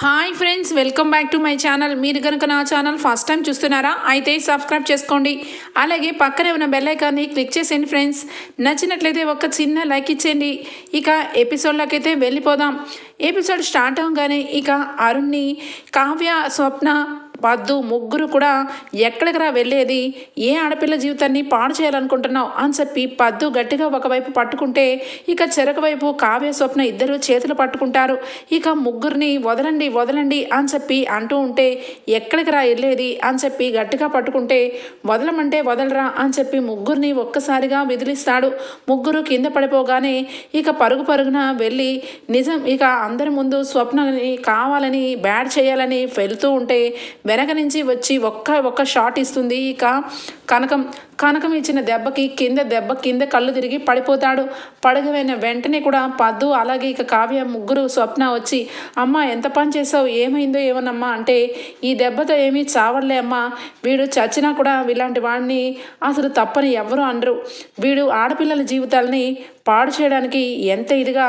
Hi friends welcome back to my channel. మీరు కనుక నా ఛానల్ ఫస్ట్ టైం చూస్తున్నారా అయితే సబ్స్క్రైబ్ చేసుకోండి. అలాగే పక్కనే ఉన్న బెల్ ఐకాన్ని క్లిక్ చేసేయండి ఫ్రెండ్స్. నచ్చినట్లయితే ఒక చిన్న లైక్ ఇచ్చేయండి. ఇక ఎపిసోడ్లోకైతే వెళ్ళిపోదాం. ఎపిసోడ్ స్టార్ట్ అవగానే ఇక అరుణ్ని కావ్య స్వప్న వద్దు ముగ్గురు కూడా ఎక్కడికిరా వెళ్ళేది? ఏ ఆడపిల్ల జీవితాన్ని పాడు చేయాలనుకుంటున్నావు? అని చెప్పి పద్దు గట్టిగా ఒకవైపు పట్టుకుంటే ఇక చెరక వైపు కావ్య స్వప్న ఇద్దరు చేతులు పట్టుకుంటారు. ఇక ముగ్గురిని వదలండి వదలండి అని చెప్పి అంటూ ఉంటే ఎక్కడికి రా వెళ్ళేది? అని చెప్పి గట్టిగా పట్టుకుంటే వదలమంటే వదలరా అని చెప్పి ముగ్గురిని ఒక్కసారిగా విదిలిస్తాడు. ముగ్గురు కింద పడిపోగానే ఇక పరుగు పరుగున వెళ్ళి నిజం ఇక అందరి ముందు స్వప్నని కావాలని బ్యాడ్ చేయాలని వెళ్తూ ఉంటే వెనక నుంచి వచ్చి ఒక్క ఒక్క షాట్ ఇస్తుంది. ఇక కనకం కనకం ఇచ్చిన దెబ్బకి కింద దెబ్బ కింద కళ్ళు తిరిగి పడిపోతాడు. పడగవైన వెంటనే కూడా పద్దు అలాగే ఇక కావ్య ముగ్గురు స్వప్న వచ్చి అమ్మ ఎంత పని చేసావు ఏమైందో ఏమోనమ్మా? అంటే ఈ దెబ్బతో ఏమీ చావడలే అమ్మా. వీడు చచ్చినా కూడా ఇలాంటి వాడిని అసలు తప్పని ఎవరు అనరు. వీడు ఆడపిల్లల జీవితాలని పాడు చేయడానికి ఎంత ఇదిగా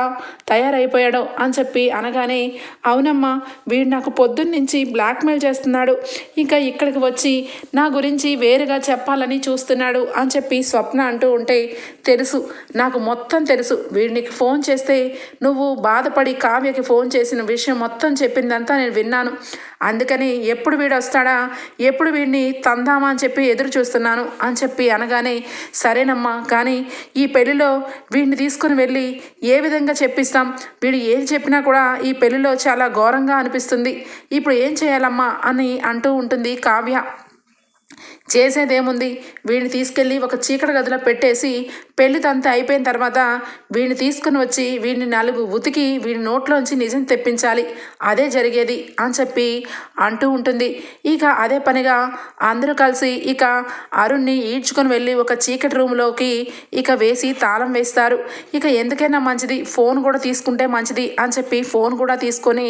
తయారైపోయాడో అని చెప్పి అనగానే అవునమ్మా వీడు నాకు పొద్దున్న నుంచి బ్లాక్మెయిల్ చేస్తున్నాడు. ఇంకా ఇక్కడికి వచ్చి నా గురించి వేరుగా చెప్పాలని చూస్తున్నాడు అని చెప్పి స్వప్న అంటూ ఉంటే తెలుసు నాకు మొత్తం తెలుసు. వీడికి ఫోన్ చేస్తే నువ్వు బాధపడి కావ్యకి ఫోన్ చేసిన విషయం మొత్తం చెప్పిందంతా నేను విన్నాను. అందుకని ఎప్పుడు వీడు వస్తాడా ఎప్పుడు వీడిని తందామా అని చెప్పి ఎదురు చూస్తున్నాను అని చెప్పి అనగానే సరేనమ్మా కానీ ఈ పెళ్ళిలో వీడిని తీసుకుని వెళ్ళి ఏ విధంగా చెప్పిస్తాం? వీడు ఏది చెప్పినా కూడా ఈ పెళ్ళిలో చాలా ఘోరంగా అనిపిస్తుంది. ఇప్పుడు ఏం చేయాలమ్మా అని అంటూ ఉంటుంది కావ్య. చేసేదేముంది? వీడిని తీసుకెళ్ళి ఒక చీకటి గదిలో పెట్టేసి పెళ్ళి తంత అయిపోయిన తర్వాత వీడిని తీసుకుని వచ్చి వీడిని నలుగు ఉతికి వీడి నోట్లోంచి నిజం తెప్పించాలి. అదే జరిగేది అని చెప్పి అంటూ ఉంటుంది. ఇక అదే పనిగా అందరూ కలిసి ఇక అరుణ్ని ఈడ్చుకొని వెళ్ళి ఒక చీకటి రూమ్లోకి ఇక వేసి తాళం వేస్తారు. ఇక ఎందుకైనా మంచిది ఫోన్ కూడా తీసుకుంటే మంచిది అని చెప్పి ఫోన్ కూడా తీసుకొని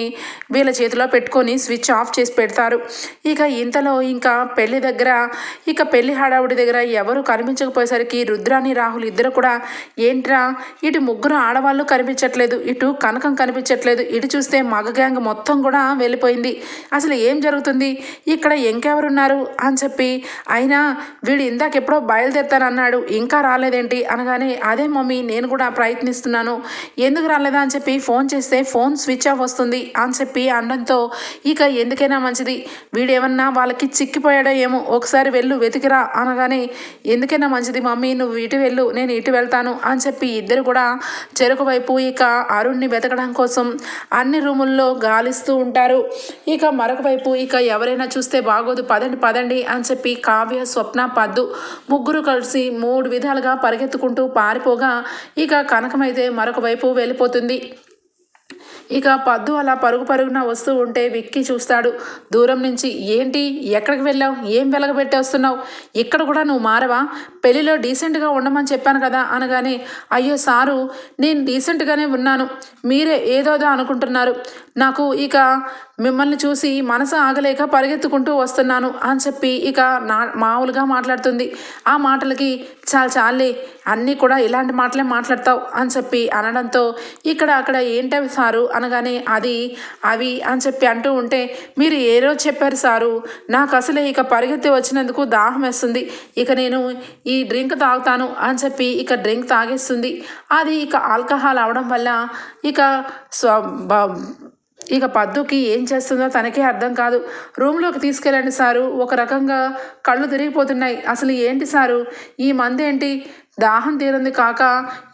వీళ్ళ చేతిలో పెట్టుకొని స్విచ్ ఆఫ్ చేసి పెడతారు. ఇక ఇంతలో ఇంకా పెళ్ళి దగ్గర ఇక పెళ్ళి హడావుడి దగ్గర ఎవరు కనిపించకపోయేసరికి రుద్రాని రాహుల్ ఇద్దరు కూడా ఏంట్రా? ఇటు ముగ్గురు ఆడవాళ్ళు కనిపించట్లేదు ఇటు కనకం కనిపించట్లేదు ఇటు చూస్తే మగ గ్యాంగ్ మొత్తం కూడా వెళ్ళిపోయింది. అసలు ఏం జరుగుతుంది? ఇక్కడ ఇంకెవరున్నారు? అని చెప్పి అయినా వీడు ఇందాకెప్పుడో బయలుదేరుతానన్నాడు ఇంకా రాలేదేంటి? అనగానే అదే మమ్మీ నేను కూడా ప్రయత్నిస్తున్నాను. ఎందుకు రాలేదా? అని చెప్పి ఫోన్ చేస్తే ఫోన్ స్విచ్ ఆఫ్ వస్తుంది అని చెప్పి అనడంతో ఇక ఎందుకైనా మంచిది. వీడేమన్నా వాళ్ళకి చిక్కిపోయాడో ఏమో ఒకసారి వెళ్ళు వెతికిరా అనగానే ఎందుకైనా మంచిది మమ్మీ నువ్వు ఇటు వెళ్ళు నేను ఇటు వెళ్తాను అని చెప్పి ఇద్దరు కూడా చెరుకు వైపు ఇక అరుణ్ని వెతకడం కోసం అన్ని రూముల్లో గాలిస్తూ ఉంటారు. ఇక మరొక వైపు ఇక ఎవరైనా చూస్తే బాగోదు పదండి పదండి అని చెప్పి కావ్య స్వప్న పద్దు ముగ్గురు కలిసి మూడు విధాలుగా పరిగెత్తుకుంటూ పారిపోగా ఇక కనకమైతే మరొక వైపు వెళ్ళిపోతుంది. ఇక పద్దు అలా పరుగు పరుగున వస్తూ ఉంటే విక్కి చూస్తాడు. దూరం నుంచి ఏంటి? ఎక్కడికి వెళ్ళావు? ఏం వెలగబెట్టి వస్తున్నావు ఇక్కడ కూడా నువ్వు మారవా? పెళ్ళిలో డీసెంట్గా ఉండమని చెప్పాను కదా అనగానే అయ్యో సారు నేను డీసెంట్గానే ఉన్నాను. మీరే ఏదోదో అనుకుంటున్నారు. నాకు ఇక మిమ్మల్ని చూసి మనసు ఆగలేక పరిగెత్తుకుంటూ వస్తున్నాను అని చెప్పి ఇక నా మామూలుగా మాట్లాడుతుంది. ఆ మాటలకి చాలా చాలే అన్నీ కూడా ఇలాంటి మాటలే మాట్లాడతావు అని చెప్పి అనడంతో ఇక్కడ అక్కడ ఏంటవి సారు? అనగానే అది అవి అని చెప్పి అంటూ ఉంటే మీరు ఏ రోజు చెప్పారు సారు? నాకు అసలే ఇక పరిగెత్తి వచ్చినందుకు దాహం వేస్తుంది. ఇక నేను ఈ డ్రింక్ తాగుతాను అని చెప్పి ఇక డ్రింక్ తాగేస్తుంది. అది ఇక ఆల్కహాల్ అవడం వల్ల ఇక స్వ ఇక పద్దుకి ఏం చేస్తుందో తనకే అర్థం కాదు. రూమ్లోకి తీసుకెళ్ళండి సారు. ఒక రకంగా కళ్ళు తిరిగిపోతున్నాయి. అసలు ఏంటి సారు? ఈ మంది ఏంటి దాహం తీరంది కాక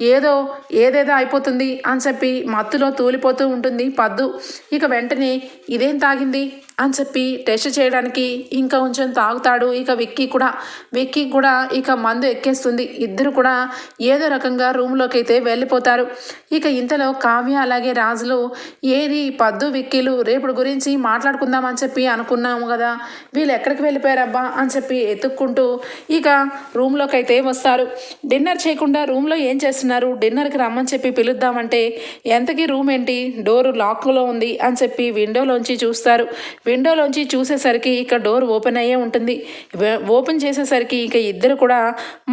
ఏదో ఏదేదో అయిపోతుంది అని చెప్పి మత్తులో తూలిపోతూ ఉంటుంది పద్దు. ఇక వెంటనే ఇదేం తాగింది? అని చెప్పి టెస్ట్ చేయడానికి ఇంకా కొంచెం తాగుతాడు. ఇక విక్కీ కూడా విక్కీ కూడా ఇక మందు ఎక్కేస్తుంది. ఇద్దరు కూడా ఏదో రకంగా రూమ్లోకి అయితే వెళ్ళిపోతారు. ఇక ఇంతలో కావ్య అలాగే రాజులు ఏది పద్దు విక్కీలు రేపుడు గురించి మాట్లాడుకుందామని చెప్పి అనుకున్నాము కదా. వీళ్ళు ఎక్కడికి వెళ్ళిపోయారబ్బా అని చెప్పి ఎత్తుక్కుంటూ ఇక రూమ్లోకి అయితే వస్తారు. డిన్నర్ చేయకుండా రూమ్లో ఏం చేస్తున్నారు? డిన్నర్కి రమ్మని చెప్పి పిలుద్దామంటే ఎంతకీ రూమ్ ఏంటి? డోర్ లాక్లో ఉంది అని చెప్పి విండోలోంచి చూస్తారు. విండోలోంచి చూసేసరికి ఇక డోర్ ఓపెన్ అయ్యే ఉంటుంది. ఓపెన్ చేసేసరికి ఇక ఇద్దరు కూడా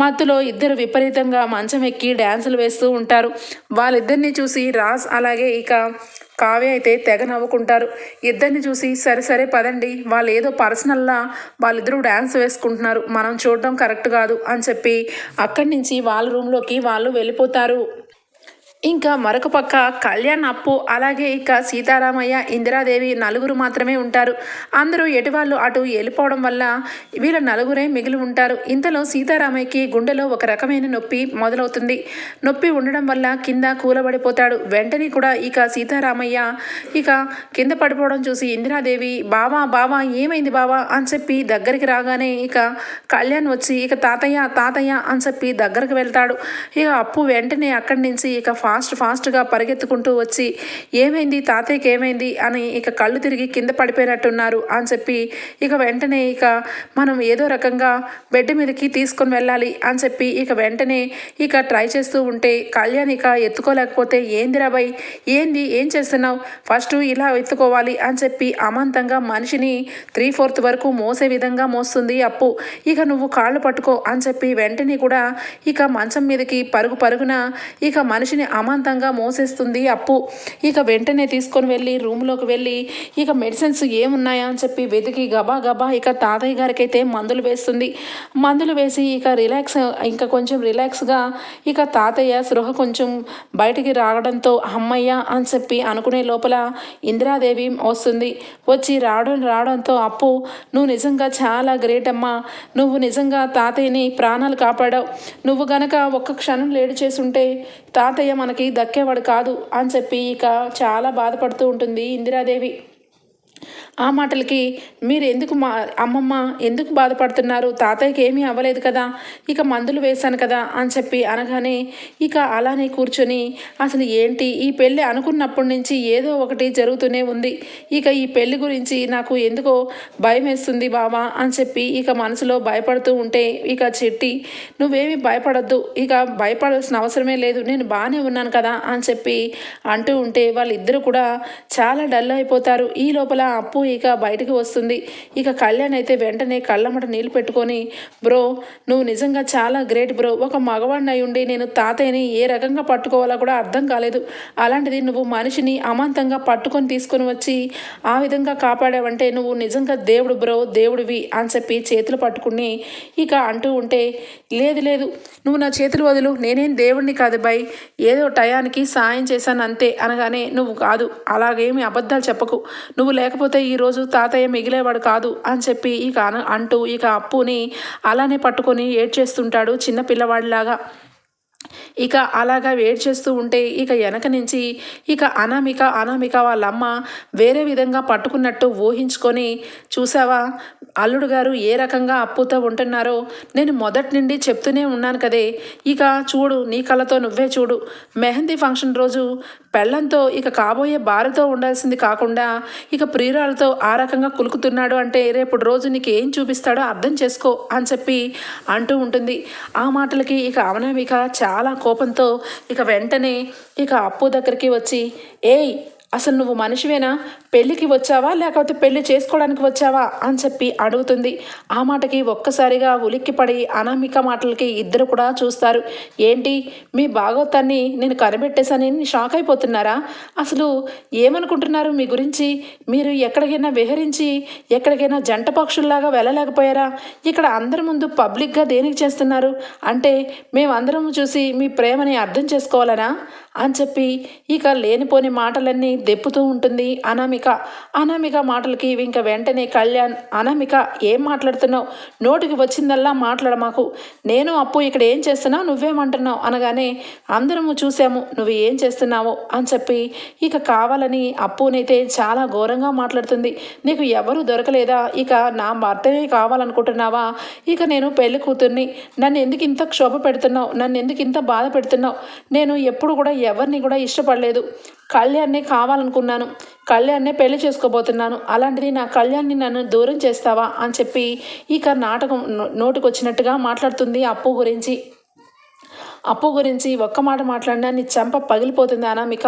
మత్తులో ఇద్దరు విపరీతంగా మంచం ఎక్కి డ్యాన్సులు వేస్తూ ఉంటారు. వాళ్ళిద్దరిని చూసి రాజ్ అలాగే ఇక కావ్య అయితే తెగ నవ్వుకుంటారు. ఇద్దరిని చూసి సరే సరే పదండి వాళ్ళు ఏదో పర్సనల్లా వాళ్ళిద్దరూ డ్యాన్స్ వేసుకుంటున్నారు. మనం చూడడం కరెక్ట్ కాదు అని చెప్పి అక్కడి నుంచి వాళ్ళ రూమ్లోకి వాళ్ళు వెళ్ళిపోతారు. ఇంకా మరొక పక్క కళ్యాణ్ అప్పు అలాగే ఇక సీతారామయ్య ఇందిరాదేవి నలుగురు మాత్రమే ఉంటారు. అందరూ ఎటు వాళ్ళు అటు వెళ్ళిపోవడం వల్ల వీళ్ళ నలుగురే మిగిలి ఉంటారు. ఇంతలో సీతారామయ్యకి గుండెలో ఒక రకమైన నొప్పి మొదలవుతుంది. నొప్పి ఉండడం వల్ల కింద కూలబడిపోతాడు. వెంటనే కూడా ఇక సీతారామయ్య ఇక కింద పడిపోవడం చూసి ఇందిరాదేవి బావా బావా ఏమైంది బావా? అని చెప్పి దగ్గరికి రాగానే ఇక కళ్యాణ్ వచ్చి ఇక తాతయ్య తాతయ్య అని చెప్పి దగ్గరకు వెళ్తాడు. ఇక అప్పు వెంటనే అక్కడి నుంచి ఇక ఫాస్ట్ ఫాస్ట్గా పరిగెత్తుకుంటూ వచ్చి ఏమైంది తాతయ్యకి ఏమైంది? అని ఇక కళ్ళు తిరిగి కింద పడిపోయినట్టున్నారు అని చెప్పి ఇక వెంటనే ఇక మనం ఏదో రకంగా బెడ్ మీదకి తీసుకొని వెళ్ళాలి అని చెప్పి ఇక వెంటనే ఇక ట్రై చేస్తూ ఉంటే కళ్యాణ్ ఇక ఎత్తుకోలేకపోతే ఏంది రాబాయ్ ఏంది? ఏం చేస్తున్నావు? ఫస్ట్ ఇలా ఎత్తుకోవాలి అని చెప్పి అమాంతంగా మనిషిని త్రీ ఫోర్త్ వరకు మోసే విధంగా మోస్తుంది అప్పు ఇక నువ్వు కాళ్ళు పట్టుకో అని చెప్పి వెంటనే కూడా ఇక మంచం మీదకి పరుగు పరుగున ఇక మనిషిని అమాంతంగా మోసేస్తుంది. అప్పు. ఇక వెంటనే తీసుకొని వెళ్ళి రూమ్లోకి వెళ్ళి ఇక మెడిసిన్స్ ఏమున్నాయా అని చెప్పి వెతికి గబా గబా ఇక తాతయ్య గారికి అయితే మందులు వేస్తుంది. మందులు వేసి ఇక రిలాక్స్ ఇంకా కొంచెం రిలాక్స్గా ఇక తాతయ్య సృహ కొంచెం బయటికి రావడంతో అమ్మయ్య అని చెప్పి అనుకునే లోపల ఇందిరాదేవి వస్తుంది. వచ్చి రావడం రావడంతో అప్పు నువ్వు నిజంగా చాలా గ్రేట్ అమ్మా. నువ్వు నిజంగా తాతయ్యని ప్రాణాలు కాపాడావు. నువ్వు గనక ఒక్క క్షణం లేడు చేసుంటే తాతయ్య మనకి దక్కేవాడు కాదు అని చెప్పి ఇక చాలా బాధపడుతూ ఉంటుంది ఇందిరాదేవి. ఆ మాటలకి మీరు ఎందుకు మా అమ్మమ్మ ఎందుకు బాధపడుతున్నారు? తాతయ్యకి ఏమీ అవ్వలేదు కదా? ఇక మందులు వేశాను కదా అని చెప్పి అనగానే ఇక అలానే కూర్చొని అసలు ఏంటి ఈ పెళ్ళి అనుకున్నప్పటి నుంచి ఏదో ఒకటి జరుగుతూనే ఉంది. ఇక ఈ పెళ్ళి గురించి నాకు ఎందుకో భయం వేస్తుంది బావా అని చెప్పి ఇక మనసులో భయపడుతూ ఉంటే ఇక చెట్టి నువ్వేమి భయపడద్దు. ఇక భయపడాల్సిన అవసరమే లేదు. నేను బాగానే ఉన్నాను కదా అని చెప్పి అంటూ ఉంటే వాళ్ళిద్దరూ కూడా చాలా డల్ అయిపోతారు. ఈ లోపల అప్పు ఇక బయటికి వస్తుంది. ఇక కళ్యాణ్ అయితే వెంటనే కళ్ళమట నీళ్ళు పెట్టుకొని బ్రో నువ్వు నిజంగా చాలా గ్రేట్ బ్రో. ఒక మగవాడిని అయి ఉండి నేను తాతయ్యని ఏ రకంగా పట్టుకోవాలో కూడా అర్థం కాలేదు. అలాంటిది నువ్వు మనిషిని అమాంతంగా పట్టుకొని తీసుకొని వచ్చి ఆ విధంగా కాపాడావంటే నువ్వు నిజంగా దేవుడు బ్రో దేవుడివి అని చెప్పి చేతులు పట్టుకుని ఇక అంటూ ఉంటే లేదు లేదు. నువ్వు నా చేతులు వదులు. నేనేం దేవుడిని కాదు బై. ఏదో టయానికి సాయం చేశాను అంతే అనగానే నువ్వు కాదు. అలాగేమి అబద్ధాలు చెప్పకు. నువ్వు లేకపోతే ఈ ఈరోజు తాతయ్య మిగిలేవాడు కాదు అని చెప్పి ఇక అంటూ ఇక అప్పుని అలానే పట్టుకొని ఏడ్చేస్తుంటాడు చిన్న పిల్లవాడిలాగా. ఇక అలాగా వెయిట్ చేస్తూ ఉంటే ఇక వెనక నుంచి ఇక అనామిక అనామిక వాళ్ళమ్మ వేరే విధంగా పట్టుకున్నట్టు ఊహించుకొని చూసావా? అల్లుడు గారు ఏ రకంగా అప్పుతో ఉంటున్నారో నేను మొదటి నుండి చెప్తూనే ఉన్నాను కదే. ఇక చూడు నీ కళ్ళతో నువ్వే చూడు. మెహందీ ఫంక్షన్ రోజు పెళ్ళంతో ఇక కాబోయే భారతో ఉండాల్సింది కాకుండా ఇక ప్రియురాలతో ఆ రకంగా కులుకుతున్నాడు అంటే రేపు రోజు నీకు ఏం చూపిస్తాడో అర్థం చేసుకో అని చెప్పి అంటూ ఉంటుంది. ఆ మాటలకి ఇక అవనామిక చాలా కోపంతో ఇక వెంటనే ఇక అప్పు దగ్గరికి వచ్చి ఏయ్ అసలు నువ్వు మనిషివేనా? పెళ్ళికి వచ్చావా? లేకపోతే పెళ్ళి చేసుకోవడానికి వచ్చావా? అని చెప్పి అడుగుతుంది. ఆ మాటకి ఒక్కసారిగా ఉలిక్కిపడి అనామిక మాటలకి ఇద్దరు కూడా చూస్తారు. ఏంటి? మీ భాగవతాన్ని నేను కనిపెట్టేశానని షాక్ అయిపోతున్నారా? అసలు ఏమనుకుంటున్నారు మీ గురించి? మీరు ఎక్కడికైనా విహరించి ఎక్కడికైనా జంట పక్షుల్లాగా వెళ్ళలేకపోయారా? ఇక్కడ అందరి ముందు పబ్లిక్గా దేనికి చేస్తున్నారు? అంటే మేమందరం చూసి మీ ప్రేమని అర్థం చేసుకోవాలనా? అని చెప్పి ఇక లేనిపోని మాటలన్నీ దెప్పుతూ ఉంటుంది అనామిక. అనామిక. మాటలకి ఇంకా వెంటనే కళ్యాణ్ అనామిక ఏం మాట్లాడుతున్నావు? నోటికి వచ్చిందల్లా మాట్లాడ మాకు. నేను అప్పు ఇక్కడ ఏం చేస్తున్నావు? నువ్వేమంటున్నావు? అనగానే అందరము చూసాము నువ్వు ఏం చేస్తున్నావో? అని చెప్పి ఇక కావాలని అప్పునైతే చాలా ఘోరంగా మాట్లాడుతుంది. నీకు ఎవరు దొరకలేదా? ఇక నా భర్తనే కావాలనుకుంటున్నావా? ఇక నేను పెళ్ళి కూతుర్ని. నన్ను ఎందుకు ఇంత క్షోభ పెడుతున్నావు? నన్ను ఎందుకు ఇంత బాధ పెడుతున్నావు? నేను ఎప్పుడు కూడా ఎవరిని కూడా ఇష్టపడలేదు. కళ్యాణ్నే కావాలనుకున్నాను. కళ్యాణ్నే పెళ్ళి చేసుకోబోతున్నాను. అలాంటిది నా కళ్యాణ్ని నన్ను దూరం చేస్తావా అని చెప్పి ఇక నాటకం నోటికొచ్చినట్టుగా మాట్లాడుతుంది అప్పు గురించి. అప్పు గురించి ఒక్క మాట మాట్లాడినా నీ చెంప పగిలిపోతుంది అనామిక.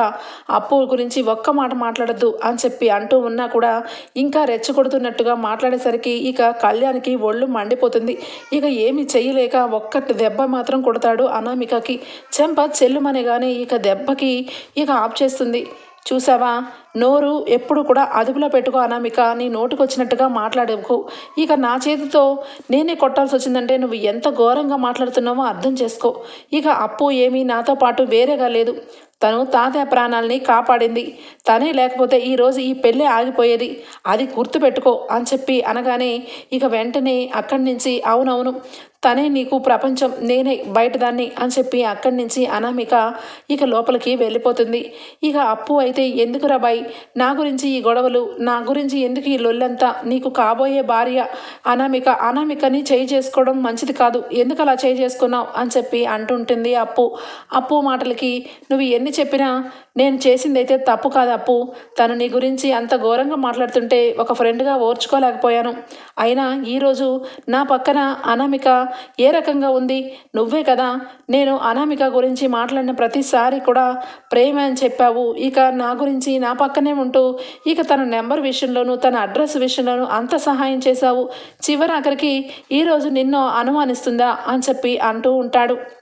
అప్పు గురించి ఒక్క మాట మాట్లాడద్దు అని చెప్పి అంటూ ఉన్నా కూడా ఇంకా రెచ్చగొడుతున్నట్టుగా మాట్లాడేసరికి ఇక కళ్యాణ్కి ఒళ్ళు మండిపోతుంది. ఇక ఏమి చేయలేక ఒక్కటి దెబ్బ మాత్రం కొడతాడు అనామికకి. చెంప చెల్లుమనే కానీ ఇక దెబ్బకి ఇక ఆఫ్ చేస్తుంది. చూసావా? నోరు ఎప్పుడు కూడా అదుపులో పెట్టుకో అనామిక. నీ నోటుకొచ్చినట్టుగా మాట్లాడకు ఇక నా చేతితో నేనే కొట్టాల్సి వచ్చిందంటే నువ్వు ఎంత ఘోరంగా మాట్లాడుతున్నావో అర్థం చేసుకో. ఇక అప్పు ఏమీ నాతో పాటు వేరేగా లేదు. తను తాతయ్య ప్రాణాలని కాపాడింది. తనే లేకపోతే ఈరోజు ఈ పెళ్ళి ఆగిపోయేది. అది గుర్తుపెట్టుకో అని చెప్పి అనగానే ఇక వెంటనే అక్కడి నుంచి అవునవును. తనే నీకు ప్రపంచం నేనే బయటదాన్ని అని చెప్పి అక్కడి నుంచి అనామిక ఇక లోపలికి వెళ్ళిపోతుంది. ఇక అప్పు అయితే ఎందుకు రాబాయ్ నా గురించి ఈ గొడవలు నా గురించి ఎందుకు ఈ లొల్లంతా? నీకు కాబోయే భార్య అనామిక అనామికని చేయి చేసుకోవడం మంచిది కాదు. ఎందుకు అలా చేయి చేసుకున్నావు? అని చెప్పి అంటుంటుంది అప్పు. అప్పు మాటలకి నువ్వు ఎన్ని చెప్పినా నేను చేసిందైతే తప్పు కాదు అప్పు. తను నీ గురించి అంత ఘోరంగా మాట్లాడుతుంటే ఒక ఫ్రెండ్గా ఓర్చుకోలేకపోయాను. అయినా ఈరోజు నా పక్కన అనామిక ఏ రకంగా ఉంది? నువ్వే కదా. నేను అనామిక గురించి మాట్లాడిన ప్రతిసారి కూడా ప్రేమ అని చెప్పావు. ఇక నా గురించి నా పక్కనే ఉంటూ ఇక తన నెంబర్ విషయంలోనూ తన అడ్రస్ విషయంలోనూ అంత సహాయం చేశావు. చివరి ఆఖరికి ఈరోజు నిన్ను అనుమానిస్తుందా అని చెప్పి అంటూ ఉంటాడు.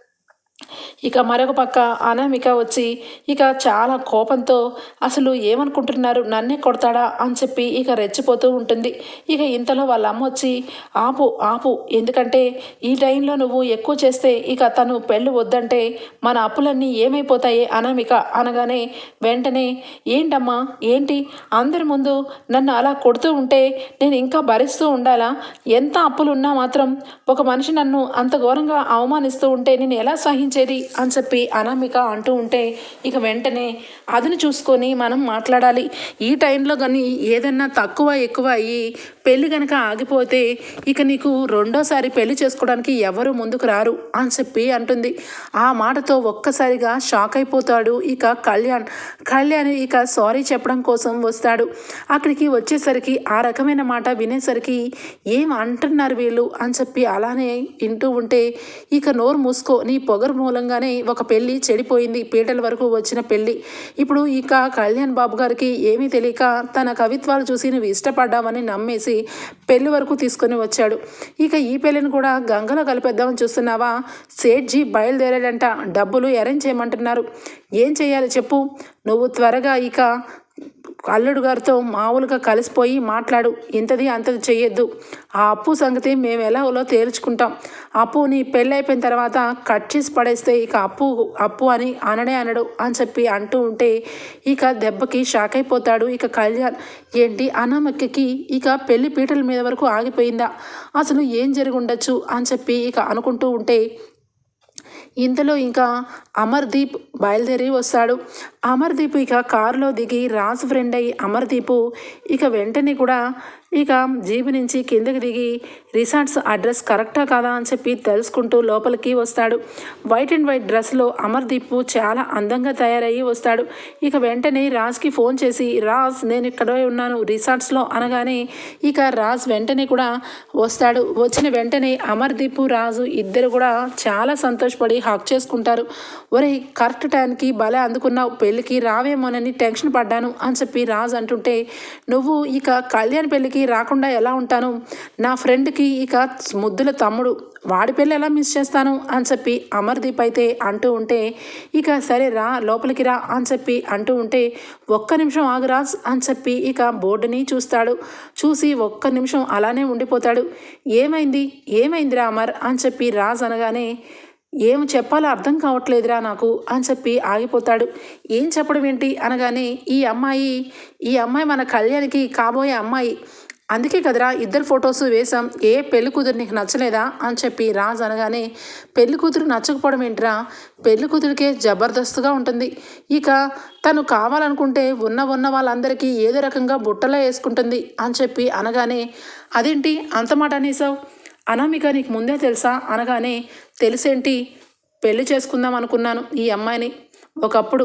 ఇక మరొక పక్క అనామిక వచ్చి ఇక చాలా కోపంతో అసలు ఏమనుకుంటున్నారు? నన్నే కొడతాడా? అని చెప్పి ఇక రెచ్చిపోతూ ఉంటుంది. ఇక ఇంతలో వాళ్ళ అమ్మ వచ్చి ఆపు ఆపు ఎందుకంటే ఈ టైంలో నువ్వు ఎక్కువ చేస్తే ఇక తను పెళ్ళి వద్దంటే మన అప్పులన్నీ ఏమైపోతాయి అనామిక అనగానే వెంటనే ఏంటమ్మా? ఏంటి? అందరి ముందు నన్ను అలా కొడుతూ ఉంటే నేను ఇంకా భరిస్తూ ఉండాలా? ఎంత అప్పులున్నా మాత్రం ఒక మనిషి నన్ను అంత ఘోరంగా అవమానిస్తూ ఉంటే నేను ఎలా సహించేది? అని చెప్పి అనామిక అంటూ ఉంటే ఇక వెంటనే అదును చూసుకొని మనం మాట్లాడాలి. ఈ టైంలో కానీ ఏదన్నా తక్కువ ఎక్కువ అయ్యి పెళ్ళి కనుక ఆగిపోతే ఇక నీకు రెండోసారి పెళ్ళి చేసుకోవడానికి ఎవరు ముందుకు రారు అని చెప్పి అంటుంది. ఆ మాటతో ఒక్కసారిగా షాక్ అయిపోతాడు ఇక కళ్యాణ్. కళ్యాణ్ ఇక సారీ చెప్పడం కోసం వస్తాడు. అక్కడికి వచ్చేసరికి ఆ రకమైన మాట వినేసరికి ఏం అంటున్నారు వీళ్ళు అని చెప్పి అలానే వింటూ ఉంటే ఇక నోరు మూసుకో నీ పొగరు మూలంగా మూలంగానే ఒక పెళ్ళి చెడిపోయింది. పీటల వరకు వచ్చిన పెళ్ళి. ఇప్పుడు ఇక కళ్యాణ్ బాబు గారికి ఏమీ తెలియక తన కవిత్వాలు చూసి నువ్వు ఇష్టపడ్డావని నమ్మేసి పెళ్ళి వరకు తీసుకొని వచ్చాడు. ఇక ఈ పెళ్ళిని కూడా గంగలో కలిపేద్దామని చూస్తున్నావా? సేట్జీ బయలుదేరాడంట. డబ్బులు అరేంజ్ చేయమంటున్నారు. ఏం చేయాలి చెప్పు? నువ్వు త్వరగా ఇక అల్లుడు గారితో మామూలుగా కలిసిపోయి మాట్లాడు ఇంతది అంతది చెయ్యొద్దు. ఆ అప్పు సంగతి మేము ఎలాగోలో తేల్చుకుంటాం? అప్పు నీ పెళ్ళి అయిపోయిన తర్వాత కట్ చేసి పడేస్తే ఇక అప్పు అప్పు అని అనడే అనడు అని చెప్పి అంటూ ఉంటే ఇక దెబ్బకి షాక్ అయిపోతాడు ఇక కళ్యాణ్. ఏంటి? అనామక్కకి ఇక పెళ్ళి పీటల మీద వరకు ఆగిపోయిందా? అసలు ఏం జరిగి ఉండొచ్చు అని చెప్పి ఇక అనుకుంటూ ఉంటే ఇంతలో ఇంకా అమర్దీప్ బయలుదేరి వస్తాడు. అమర్దీప్ ఇక కారులో దిగి రాజు ఫ్రెండ్ అయ్యి అమర్దీప్ ఇక వెంటనే కూడా ఇక జీబు నుంచి కిందకి దిగి రిసార్ట్స్ అడ్రస్ కరెక్టా కాదా అని చెప్పి తెలుసుకుంటూ లోపలికి వస్తాడు. వైట్ అండ్ వైట్ డ్రెస్లో అమర్దీప్ చాలా అందంగా తయారయ్యి వస్తాడు. ఇక వెంటనే రాజ్కి ఫోన్ చేసి రాజ్ నేను ఇక్కడ ఉన్నాను రిసార్ట్స్లో అనగానే ఇక రాజ్ వెంటనే కూడా వస్తాడు. వచ్చిన వెంటనే అమర్దీప్ రాజు ఇద్దరు కూడా చాలా సంతోషపడి హక్ చేసుకుంటారు. ఒరే కరెక్ట్ టైంకి భలే అందుకున్నావు పెళ్ళికి రావేమోనని టెన్షన్ పడ్డాను అని చెప్పి రాజ్ అంటుంటే నువ్వు ఇక కళ్యాణ్ పెళ్ళికి రాకుండా ఎలా ఉంటాను? నా ఫ్రెండ్కి ఇక ముద్దుల తమ్ముడు వాడి పెళ్ళి ఎలా మిస్ చేస్తాను? అని చెప్పి అమర్దీప్ అయితే అంటూ ఉంటే ఇక సరే రా లోపలికి రా అని చెప్పి అంటూ ఉంటే ఒక్క నిమిషం ఆగురాజ్ అని చెప్పి ఇక బోర్డుని చూస్తాడు. చూసి ఒక్క నిమిషం అలానే ఉండిపోతాడు. ఏమైంది? ఏమైందిరా అమర్? అని చెప్పి రాజ్ అనగానే ఏం చెప్పాలో అర్థం కావట్లేదురా నాకు అని చెప్పి ఆగిపోతాడు. ఏం చెప్పడం ఏంటి? అనగానే ఈ అమ్మాయి ఈ అమ్మాయి మన కళ్యాణ్కి కాబోయే అమ్మాయి. అందుకే కదరా ఇద్దరు ఫొటోస్ వేసాం ఏ పెళ్ళి కూతురు నీకు నచ్చలేదా? అని చెప్పి రాజ్ అనగానే పెళ్ళి కూతురు నచ్చకపోవడం ఏంటిరా? పెళ్ళి కూతురికే జబర్దస్త్గా ఉంటుంది. ఇక తను కావాలనుకుంటే ఉన్న ఉన్న వాళ్ళందరికీ ఏదో రకంగా బుట్టలో వేసుకుంటుంది అని చెప్పి అనగానే అదేంటి? అంత మాట అనేసావు అనామిక నీకు ముందే తెలుసా? అనగానే తెలిసేంటి? పెళ్ళి చేసుకుందాం అనుకున్నాను ఈ అమ్మాయిని. ఒకప్పుడు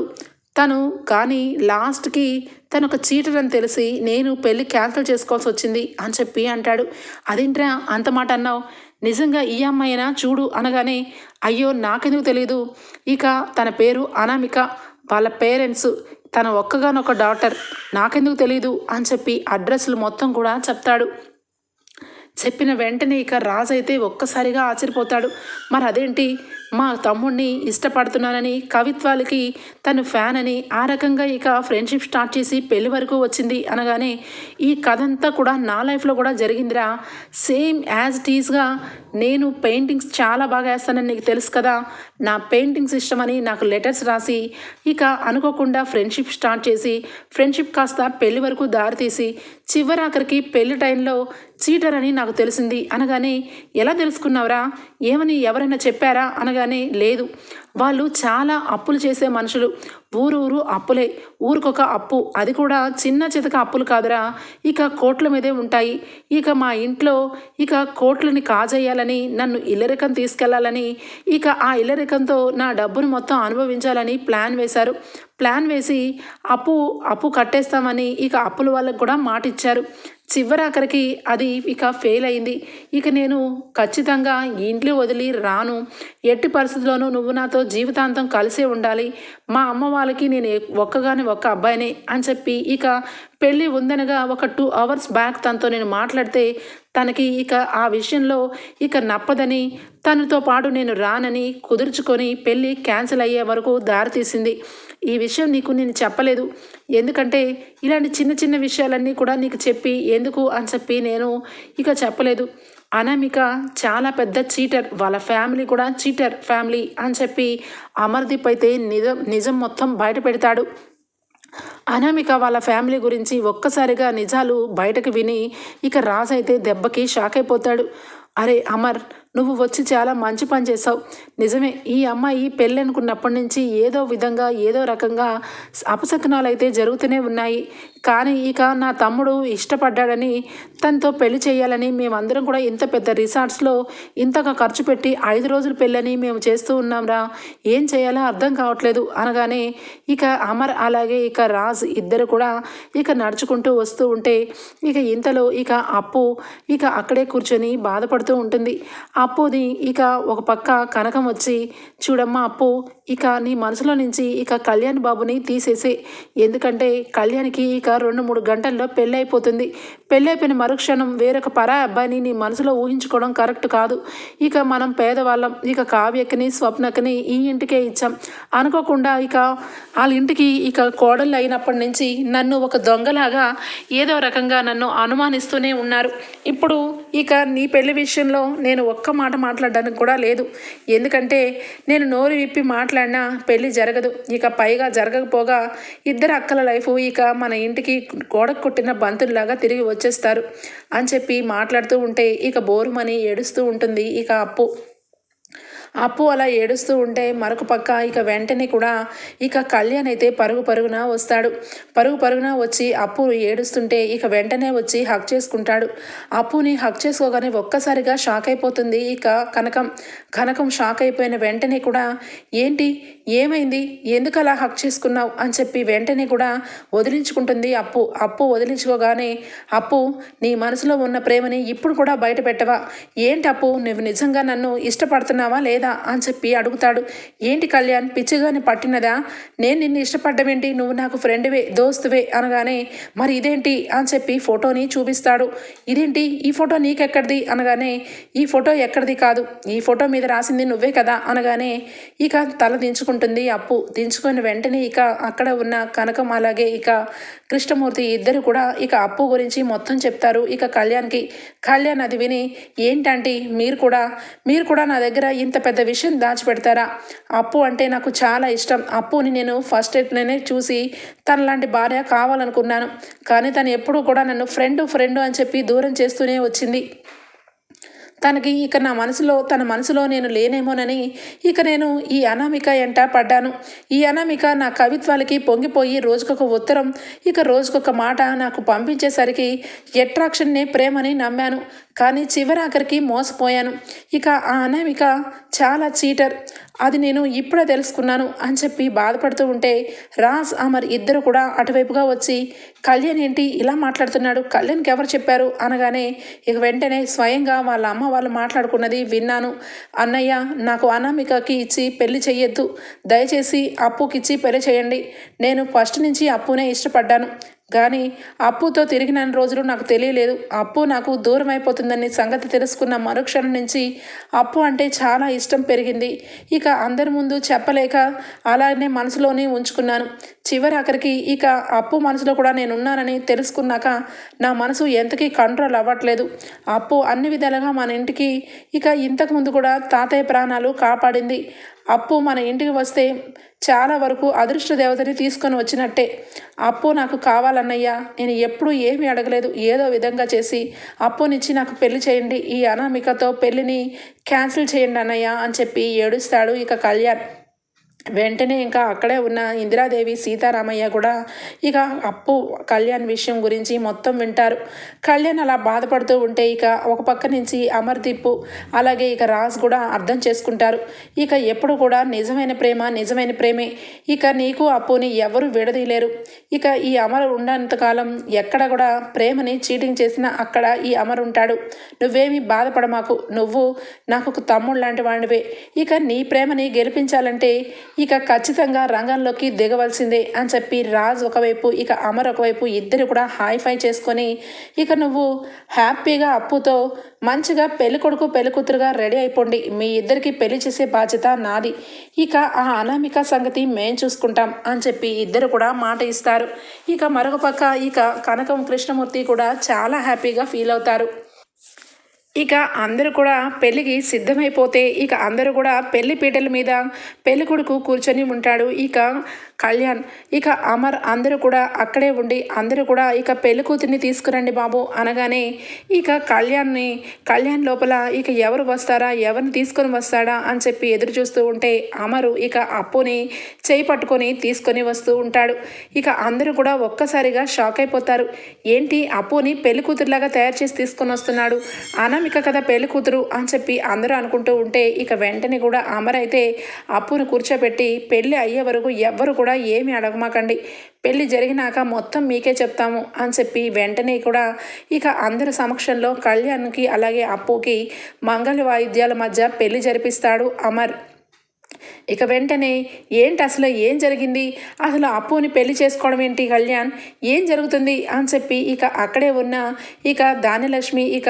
తను కానీ లాస్ట్కి తను ఒక చీటర్ అని తెలిసి నేను పెళ్ళి క్యాన్సిల్ చేసుకోవాల్సి వచ్చింది అని చెప్పి అంటాడు. అదేంట్రా అంత మాట అన్నావు? నిజంగా ఈ అమ్మాయినా? చూడు అనగానే అయ్యో నాకెందుకు తెలియదు ఇక తన పేరు అనామిక వాళ్ళ పేరెంట్స్ తన ఒక్కగానొక్క డాటర్ నాకెందుకు తెలియదు అని చెప్పి అడ్రస్లు మొత్తం కూడా చెప్తాడు. చెప్పిన వెంటనే ఇక రాజు అయితే ఒక్కసారిగా ఆశ్చర్యపోతాడు. మరి అదేంటి? మా తమ్ముడిని ఇష్టపడుతున్నానని కవిత్వాలకి తను ఫ్యాన్ అని ఆ రకంగా ఇక ఫ్రెండ్షిప్ స్టార్ట్ చేసి పెళ్ళి వరకు వచ్చింది అనగానే ఈ కథ అంతా కూడా నా లైఫ్లో కూడా జరిగిందిరా. సేమ్ యాజ్ ఇట్ ఈస్గా నేను పెయింటింగ్స్ చాలా బాగా వేస్తానని నీకు తెలుసు కదా. నా పెయింటింగ్స్ ఇష్టమని నాకు లెటర్స్ రాసి ఇక అనుకోకుండా ఫ్రెండ్షిప్ స్టార్ట్ చేసి ఫ్రెండ్షిప్ కాస్త పెళ్ళి వరకు దారితీసి చివరాఖరికి పెళ్ళి టైంలో చీటర్ అని నాకు తెలిసింది. అనగానే ఎలా తెలుసుకున్నావురా? ఏమని ఎవరైనా చెప్పారా? అనగానే లేదు. వాళ్ళు చాలా అప్పులు చేసే మనుషులు. ఊరు ఊరు అప్పులే. ఊరికొక అప్పు. అది కూడా చిన్న చితక అప్పులు కాదురా. ఇక కోట్ల మీదే ఉంటాయి. ఇక మా ఇంట్లో ఇక కోట్లని కాజేయాలని నన్ను ఇల్లరికం తీసుకెళ్ళాలని ఇక ఆ ఇల్లరికంతో నా డబ్బును మొత్తం అనుభవించాలని ప్లాన్ వేశారు. ప్లాన్ వేసి అప్పు అప్పు కట్టేస్తామని ఇక అప్పుల వాళ్ళకు కూడా మాట ఇచ్చారు చివరాఖరికి అది ఇక ఫెయిల్ అయింది. ఇక నేను ఖచ్చితంగా ఇంట్లో వదిలి రాను. ఎట్టి పరిస్థితుల్లోనూ నువ్వు నాతో జీవితాంతం కలిసే ఉండాలి. మా అమ్మ వాళ్ళకి నేను ఒక్కగానే ఒక్క అబ్బాయినే అని చెప్పి ఇక పెళ్ళి ఉందనగా ఒక టూ అవర్స్ బ్యాక్ తనతో నేను మాట్లాడితే తనకి ఇక ఆ విషయంలో ఇక నప్పదని తనతో పాటు నేను రానని కుదుర్చుకొని పెళ్ళి క్యాన్సిల్ అయ్యే వరకు దారితీసింది ఈ విషయం నీకు నేను చెప్పలేదు. ఎందుకంటే ఇలాంటి చిన్న చిన్న విషయాలన్నీ కూడా నీకు చెప్పి ఎందుకు అని చెప్పి నేను ఇక చెప్పలేదు. అనామిక చాలా పెద్ద చీటర్ వాళ్ళ ఫ్యామిలీ కూడా చీటర్ ఫ్యామిలీ అని చెప్పి అమర్దీప్ అయితే నిజం నిజం మొత్తం బయట పెడతాడు. అనామిక వాళ్ళ ఫ్యామిలీ గురించి ఒక్కసారిగా నిజాలు బయటకు విని ఇక రాజు అయితే దెబ్బకి షాక్ అయిపోతాడు. అరే అమర్ నువ్వు వచ్చి చాలా మంచి పని చేసావు నిజమే ఈ అమ్మాయి పెళ్ళి అనుకున్నప్పటి నుంచి ఏదో విధంగా ఏదో రకంగా అపశకునాలు అయితే జరుగుతూనే ఉన్నాయి. కానీ ఇక నా తమ్ముడు ఇష్టపడ్డాడని తనతో పెళ్ళి చేయాలని మేమందరం కూడా ఇంత పెద్ద రిసార్ట్స్లో ఇంతగా ఖర్చు పెట్టి ఐదు రోజులు పెళ్ళని మేము చేస్తూ ఉన్నాంరా. ఏం చేయాలో అర్థం కావట్లేదు. అనగానే ఇక అమర్ అలాగే ఇక రాజ్ ఇద్దరు కూడా ఇక నడుచుకుంటూ వస్తూ ఉంటే ఇక ఇంతలో ఇక అప్పు ఇక అక్కడే కూర్చొని బాధపడుతూ ఉంటుంది. అప్పుది ఇక ఒక పక్క కనకం వచ్చి చూడమ్మా అప్పు ఇక నీ మనసులో నుంచి ఇక కళ్యాణ్ బాబుని తీసేసే. ఎందుకంటే కళ్యాణ్కి ఇక రెండు మూడు గంటల్లో పెళ్ళి అయిపోతుంది పెళ్ళి అయిపోయిన మరుక్షణం వేరొక పరా అబ్బాయిని నీ మనసులో ఊహించుకోవడం కరెక్ట్ కాదు. ఇక మనం పేదవాళ్ళం ఇక కావ్యకని స్వప్నకని ఈ ఇంటికే ఇచ్చాం. అనుకోకుండా ఇక వాళ్ళ ఇంటికి ఇక కోడళ్ళు అయినప్పటి నుంచి నన్ను ఒక దొంగలాగా ఏదో రకంగా నన్ను అనుమానిస్తూనే ఉన్నారు. ఇప్పుడు ఇక నీ పెళ్ళి విషయంలో నేను ఒక్క మాట మాట్లాడడానికి కూడా లేదు. ఎందుకంటే నేను నోరు విప్పి మాట్లాడినా పెళ్ళి జరగదు. ఇక పైగా జరగకపోగా ఇద్దరు అక్కల లైఫ్ ఇక మన ఇంటికి గోడకు కొట్టిన బంతుల్లాగా తిరిగి వచ్చేస్తారు. అని చెప్పి మాట్లాడుతూ ఉంటే ఇక బోరుమని ఏడుస్తూ ఉంటుంది ఇక అప్పు. అప్పు అలా ఏడుస్తూ ఉంటే మరొక పక్క ఇక వెంటనే కూడా ఇక కళ్యాణ్ అయితే పరుగు పరుగున వస్తాడు. పరుగు పరుగున వచ్చి అప్పు ఏడుస్తుంటే ఇక వెంటనే వచ్చి హక్ చేసుకుంటాడు. అప్పుని హక్ చేసుకోగానే ఒక్కసారిగా షాక్ అయిపోతుంది ఇక కనకం. కనకం షాక్ అయిపోయిన వెంటనే కూడా ఏంటి? ఏమైంది? ఎందుకు అలా హక్ చేసుకున్నావు? అని చెప్పి వెంటనే కూడా వదిలించుకుంటుంది అప్పు. అప్పు వదిలించుకోగానే అప్పు నీ మనసులో ఉన్న ప్రేమని ఇప్పుడు కూడా బయట పెట్టవా ఏంటి అప్పు? నువ్వు నిజంగా నన్ను ఇష్టపడుతున్నావా లేదా? అని చెప్పి అడుగుతాడు. ఏంటి కళ్యాణ్ పిచ్చిగాని పట్టినదా? నేను నిన్ను ఇష్టపడ్డమేంటి నువ్వు నాకు ఫ్రెండ్వే దోస్తువే అనగానే మరి ఇదేంటి అని చెప్పి ఫోటోని చూపిస్తాడు. ఇదేంటి? ఈ ఫోటో నీకెక్కడిది? అనగానే ఈ ఫోటో ఎక్కడిది కాదు. ఈ ఫోటో మీద రాసింది నువ్వే కదా? అనగానే ఇక తల దించుకుంటుంది అప్పు. దించుకొని వెంటనే ఇక అక్కడ ఉన్న కనకం అలాగే ఇక కృష్ణమూర్తి ఇద్దరు కూడా ఇక అప్పు గురించి మొత్తం చెప్తారు ఇక కళ్యాణ్కి. కళ్యాణ్ అది విని ఏంటంటే? మీరు కూడా మీరు కూడా నా దగ్గర ఇంత పెద్ద విషయం దాచిపెడతారా? అప్పు అంటే నాకు చాలా ఇష్టం. అప్పుని నేను ఫస్ట్ ఎట్లనే చూసి తనలాంటి భార్య కావాలనుకున్నాను. కానీ తను ఎప్పుడూ కూడా నన్ను ఫ్రెండ్ ఫ్రెండ్ అని చెప్పి దూరం చేస్తూనే వచ్చింది. తనకి ఇక నా మనసులో తన మనసులో నేను లేనేమోనని ఇక నేను ఈ అనామిక ఎంట పడ్డాను. ఈ అనామిక నా కవిత్వాలకి పొంగిపోయి రోజుకొక ఉత్తరం ఇక రోజుకొక మాట నాకు పంపించేసరికి ఎట్రాక్షన్నే ప్రేమని నమ్మాను. కానీ చివరాఖరికి మోసపోయాను. ఇక ఆ అనామిక చాలా చీటర్. అది నేను ఇప్పుడే తెలుసుకున్నాను అని చెప్పి బాధపడుతూ ఉంటే రాజ్ అమర్ ఇద్దరు కూడా అటువైపుగా వచ్చి కళ్యాణ్ ఏంటి ఇలా మాట్లాడుతున్నాడు? కళ్యాణ్కి ఎవరు చెప్పారు? అనగానే ఇక వెంటనే స్వయంగా వాళ్ళ అమ్మ వాళ్ళు మాట్లాడుకున్నది విన్నాను. అన్నయ్య నాకు అనామికకి ఇచ్చి పెళ్ళి చేయొద్దు దయచేసి అప్పుకిచ్చి పెళ్ళి చేయండి. నేను ఫస్ట్ నుంచి అప్పునే ఇష్టపడ్డాను. కానీ అప్పుతో తిరిగిన రోజులు నాకు తెలియలేదు. అప్పు నాకు దూరం అయిపోతుందని సంగతి తెలుసుకున్న మరుక్షణం నుంచి అప్పు అంటే చాలా ఇష్టం పెరిగింది. ఇక అందరి ముందు చెప్పలేక అలానే మనసులోనే ఉంచుకున్నాను. చివరి అక్కడికి ఇక అప్పు మనసులో కూడా నేనున్నానని తెలుసుకున్నాక నా మనసు ఎంతకీ కంట్రోల్ అవ్వట్లేదు. అప్పు అన్ని విధాలుగా మన ఇంటికి ఇక ఇంతకుముందు కూడా తాతయ్య ప్రాణాలు కాపాడింది. అప్పు మన ఇంటికి వస్తే చాలా వరకు అదృష్ట దేవతని తీసుకొని వచ్చినట్టే. అప్పు నాకు కావాలన్నయ్యా నేను ఎప్పుడూ ఏమీ అడగలేదు. ఏదో విధంగా చేసి అప్పునిచ్చి నాకు పెళ్ళి చేయండి. ఈ అనామికతో పెళ్ళిని క్యాన్సిల్ చేయండి అన్నయ్య అని చెప్పి ఏడుస్తాడు ఇక కళ్యాణ్. వెంటనే ఇంకా అక్కడే ఉన్న ఇందిరాదేవి సీతారామయ్య కూడా ఇక అప్పు కళ్యాణ్ విషయం గురించి మొత్తం వింటారు. కళ్యాణ్ అలా బాధపడుతూ ఉంటే ఇక ఒక పక్క నుంచి అమర్దీప్ అలాగే ఇక రాజ్ కూడా అర్థం చేసుకుంటారు. ఇక ఎప్పుడు కూడా నిజమైన ప్రేమ నిజమైన ప్రేమే. ఇక నీకు అప్పుని ఎవరు విడదీయలేరు. ఇక ఈ అమర్ ఉన్నంతకాలం ఎక్కడ కూడా ప్రేమని చీటింగ్ చేసినా అక్కడ ఈ అమర్ ఉంటాడు. నువ్వేమీ బాధపడమాకు. నువ్వు నాకు ఒక తమ్ముడు లాంటి వాడివే. ఇక నీ ప్రేమని గెలిపించాలంటే ఇక ఖచ్చితంగా రంగంలోకి దిగవలసిందే అని చెప్పి రాజ్ ఒకవైపు ఇక అమర్ ఒకవైపు ఇద్దరు కూడా హాయ్ ఫై చేసుకొని ఇక నువ్వు హ్యాపీగా అప్పుతో మంచిగా పెళ్ళి కొడుకు పెళ్ళి కూతురుగా రెడీ అయిపోండి. మీ ఇద్దరికి పెళ్ళి చేసే బాధ్యత నాది. ఇక ఆ అనామిక సంగతి మేం చూసుకుంటాం అని చెప్పి ఇద్దరు కూడా మాట ఇస్తారు. ఇక మరొక పక్క ఇక కనకం కృష్ణమూర్తి కూడా చాలా హ్యాపీగా ఫీల్ అవుతారు. ఇక అందరూ కూడా పెళ్ళికి సిద్ధమైపోతే ఇక అందరూ కూడా పెళ్ళి పీటల మీద పెళ్ళి కొడుకు కూర్చొని ఉంటాడు ఇక కళ్యాణ్. ఇక అమర్ అందరూ కూడా అక్కడే ఉండి అందరూ కూడా ఇక పెళ్ళి కూతుర్ని తీసుకురండి బాబు అనగానే ఇక కళ్యాణ్ని కళ్యాణ్ లోపల ఇక ఎవరు వస్తారా ఎవరిని తీసుకొని వస్తాడా అని చెప్పి ఎదురు చూస్తూ ఉంటే అమరు ఇక అప్పుని చేయి పట్టుకొని తీసుకొని వస్తూ ఉంటాడు. ఇక అందరూ కూడా ఒక్కసారిగా షాక్ అయిపోతారు. ఏంటి అప్పుని పెళ్ళి కూతురులాగా తయారు చేసి తీసుకొని వస్తున్నాడు? అనం అనామిక కదా పెళ్ళి కూతురు అని చెప్పి అందరూ అనుకుంటూ ఉంటే ఇక వెంటనే కూడా అమర్ అయితే అప్పును కూర్చోబెట్టి పెళ్ళి అయ్యే వరకు ఎవ్వరు కూడా ఏమి అడగమాకండి. పెళ్ళి జరిగినాక మొత్తం మీకే చెప్తాము అని చెప్పి వెంటనే కూడా ఇక అందరి సమక్షంలో కళ్యాణ్కి అలాగే అప్పుకి మంగళ వాయిద్యాల మధ్య పెళ్ళి జరిపిస్తాడు అమర్. ఇక వెంటనే ఏంటి అసలు ఏం జరిగింది? అసలు అప్పుని పెళ్ళి చేసుకోవడం ఏంటి కళ్యాణ్? ఏం జరుగుతుంది? అని చెప్పి ఇక అక్కడే ఉన్న ఇక దానిలక్ష్మి ఇక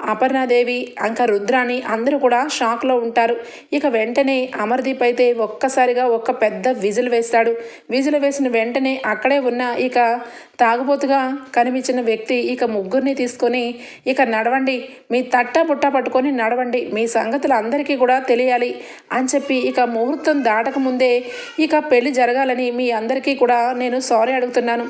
అపర్ణాదేవి ఇంకా రుద్రాణి అందరూ కూడా షాక్లో ఉంటారు. ఇక వెంటనే అమర్దీప్ అయితే ఒక్కసారిగా ఒక్క పెద్ద విజిల్ వేస్తాడు. విజిల్ వేసిన వెంటనే అక్కడే ఉన్న ఇక తాగుబోతుగా కనిపించిన వ్యక్తి ఇక ముగ్గురిని తీసుకొని ఇక నడవండి మీ తట్ట పుట్ట పట్టుకొని నడవండి మీ సంగతులు అందరికీ కూడా తెలియాలి అని చెప్పి ఇక ముహూర్తం దాటక ముందే ఇక పెళ్ళి జరగాలని మీ అందరికీ కూడా నేను సారీ అడుగుతున్నాను.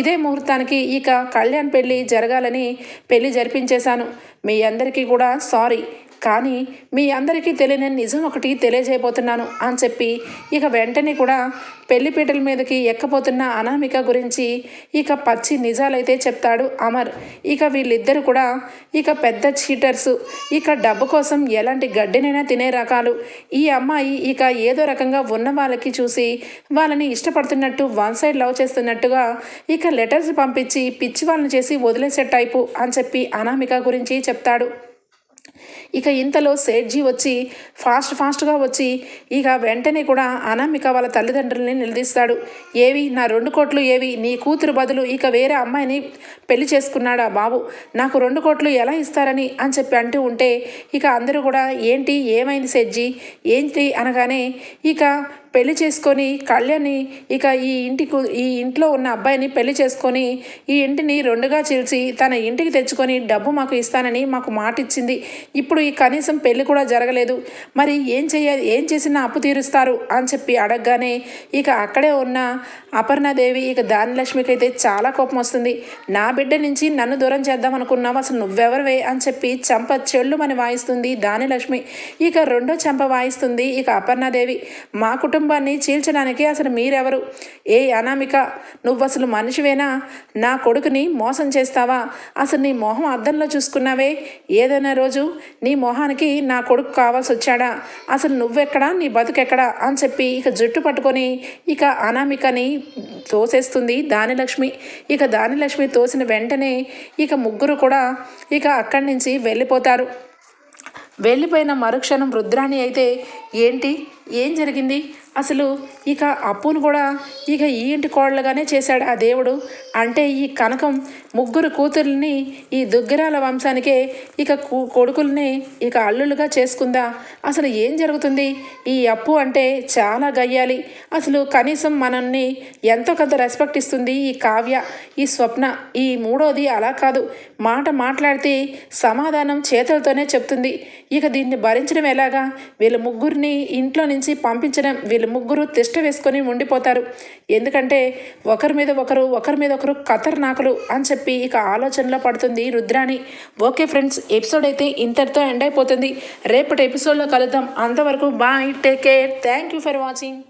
ఇదే ముహూర్తానికి ఇక కళ్యాణ్ పెళ్ళి జరగాలని పెళ్ళి జరిపించేశాను. మీ అందరికీ కూడా సారీ. కానీ మీ అందరికీ తెలియని నిజం ఒకటి తెలియజేయబోతున్నాను అని చెప్పి ఇక వెంటనే కూడా పెళ్ళిపీటల మీదకి ఎక్కబోతున్న అనామిక గురించి ఇక పచ్చి నిజాలైతే చెప్తాడు అమర్. ఇక వీళ్ళిద్దరు కూడా ఇక పెద్ద చీటర్స్. ఇక డబ్బు కోసం ఎలాంటి గడ్డినైనా తినే రకాలు. ఈ అమ్మాయి ఇక ఏదో రకంగా ఉన్న వాళ్ళకి చూసి వాళ్ళని ఇష్టపడుతున్నట్టు వన్ సైడ్ లవ్ చేస్తున్నట్టుగా ఇక లెటర్స్ పంపించి పిచ్చి వాళ్ళని చేసి వదిలేసే టైపు అని చెప్పి అనామిక గురించి చెప్తాడు. ఇక ఇంతలో సేట్జీ వచ్చి ఫాస్ట్ ఫాస్ట్గా వచ్చి ఇక వెంటనే కూడా అనామిక వాళ్ళ తల్లిదండ్రుల్ని నిలదీస్తాడు. ఏవి? నా రెండు కోట్లు ఏవి? నీ కూతురు బదులు ఇక వేరే అమ్మాయిని పెళ్ళి చేసుకున్నాడా బాబు? నాకు రెండు కోట్లు ఎలా ఇస్తారని అని చెప్పి అంటూ ఉంటే ఇక అందరూ కూడా ఏంటి? ఏమైంది సేట్జీ? ఏంటి అనగానే ఇక పెళ్ళి చేసుకొని కళ్యాణి ఇక ఈ ఇంటికి ఈ ఇంట్లో ఉన్న అబ్బాయిని పెళ్ళి చేసుకొని ఈ ఇంటిని రెండుగా చీల్చి తన ఇంటికి తెచ్చుకొని డబ్బు మాకు ఇస్తానని మాకు మాట ఇచ్చింది ఇప్పుడు ఈ కనీసం పెళ్ళి కూడా జరగలేదు. మరి ఏం చేయాలి ఏం చేసినా అప్పు తీరుస్తారు అని చెప్పి అడగగానే ఇక అక్కడే ఉన్న అపర్ణాదేవి ఇక దానిలక్ష్మికి అయితే చాలా కోపం వస్తుంది. నా బిడ్డ నుంచి నన్ను దూరం చేద్దాం అనుకున్నావు అసలు నువ్వెవరివే అని చెప్పి చంప చెల్లుమని వాయిస్తుంది దానిలక్ష్మి ఇక రెండో చెంప వాయిస్తుంది ఇక అపర్ణాదేవి. మా కుటుంబాన్ని చీల్చడానికి అసలు మీరెవరు? ఏ అనామిక? నువ్వు అసలు మనిషివేనా? నా కొడుకుని మోసం చేస్తావా? అసలు నీ మొహం అద్దంలో చూసుకున్నావే? ఏదైనా రోజు నీ మొహానికి నా కొడుకు కావాల్సి వచ్చాడా అసలు నువ్వెక్కడా? నీ బతుకెక్కడా? అని చెప్పి ఇక జుట్టు పట్టుకొని ఇక అనామికని తోసేస్తుంది దానిలక్ష్మి. ఇక దానిలక్ష్మి తోసిన వెంటనే ఇక ముగ్గురు కూడా ఇక అక్కడి నుంచి వెళ్ళిపోతారు. వెళ్ళిపోయిన మరుక్షణం రుద్రాణి అయితే ఏంటి? ఏం జరిగింది? అసలు ఇక అప్పును కూడా ఇక ఈ ఇంటి కోడలుగానే చేశాడు ఆ దేవుడు. అంటే ఈ కనకం ముగ్గురు కూతుర్ని ఈ దుగ్గిరాల వంశానికే ఇక కు- కొడుకుల్ని ఇక అల్లులుగా చేసుకుందా? అసలు ఏం జరుగుతుంది? ఈ అప్పు అంటే చాలా గయ్యాలి. అసలు కనీసం మనల్ని ఎంతో కొంత రెస్పెక్ట్ ఇస్తుంది ఈ కావ్య ఈ స్వప్న. ఈ మూడోది అలా కాదు. మాట మాట్లాడితే సమాధానం చేతులతోనే చెప్తుంది. ఇక దీన్ని భరించడం ఎలాగా? వీళ్ళ ముగ్గురిని ఇంట్లో నుంచి పంపించడం వీళ్ళు ముగ్గురు తిష్ట వేసుకొని ఉండిపోతారు. ఎందుకంటే ఒకరి మీద ఒకరు ఒకరి మీద ఒకరు ఖతర్నాకులు అని చెప్పి ఇక ఆలోచనలో పడుతుంది రుద్రాణి. ఓకే ఫ్రెండ్స్ ఎపిసోడ్ అయితే ఇంతటితో ఎండ్ అయిపోతుంది. రేపటి ఎపిసోడ్లో కలుద్దాం. అంతవరకు bye take care. Thank you for watching.